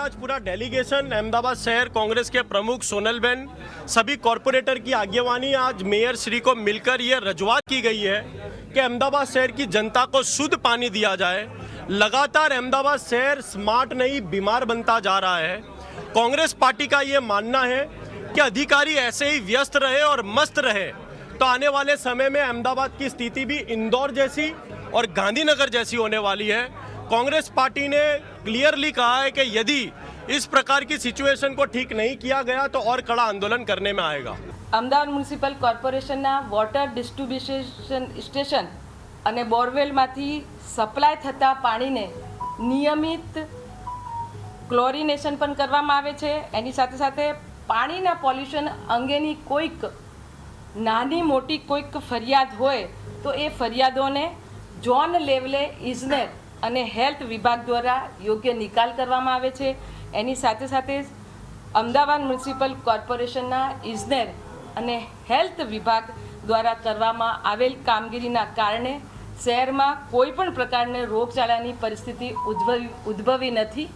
आज पूरा डेलीगेशन, अहमदाबाद शहर कांग्रेस के प्रमुख सोनल बेन सभी कॉरपोरेटर की आगेवानी आज मेयर श्री को मिलकर ये रजूआत की गई है कि अहमदाबाद शहर की जनता को शुद्ध पानी दिया जाए। लगातार अहमदाबाद शहर स्मार्ट नहीं, बीमार बनता जा रहा है। कांग्रेस पार्टी का ये मानना है कि अधिकारी ऐसे ही व्यस्त रहे और मस्त रहे। तो आने वाले समय में अहमदाबाद की स्थिति भी इंदौर जैसी और गांधीनगर जैसी होने वाली है। कांग्रेस पार्टी ने क्लियरली कहा है कि यदि इस प्रकार की सिचुएशन को ठीक नहीं किया गया तो और कड़ा आंदोलन करने में आएगा અમદાવાદ મ્યુનિસિપલ કોર્પોરેશનના વોટર ડિસ્ટ્રીબ્યુશન સ્ટેશન અને બોરવેલમાંથી સપ્લાય થતા પાણીને નિયમિત ક્લોરિનેશન પણ કરવામાં આવે છે એની સાથે સાથે પાણીના પોલ્યુશન અંગેની કોઈક નાની મોટી કોઈક ફરિયાદ હોય તો એ ફરિયાદોને ઝોન લેવલે ઇઝનેર અને હેલ્થ વિભાગ દ્વારા યોગ્ય નિકાલ કરવામાં આવે છે. એની સાથે સાથે અમદાવાદ મ્યુનિસિપલ કોર્પોરેશનના ઇજનેર અને હેલ્થ વિભાગ દ્વારા કરવામાં આવેલ કામગીરીના કારણે શહેરમાં કોઈ પણ પ્રકારની રોગચાળાની પરિસ્થિતિ ઉદ્ભવી ઉદ્ભવી નથી.